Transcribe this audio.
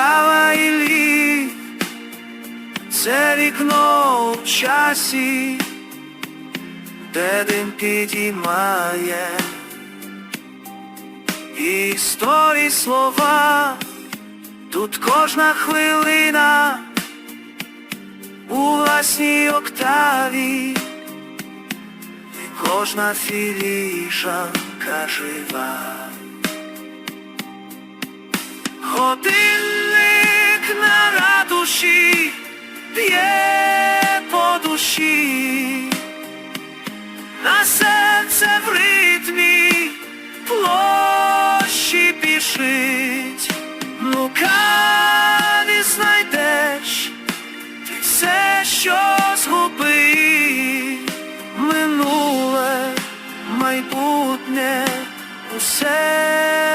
кава і лід, це вікно в часі, де дим підіймає. Історії слова, тут кожна хвилина у власній октаві, кожна філішанка жива. Годинник спішить, ну, лукаві знайдеш все, що згубив минуле майбутнє усе.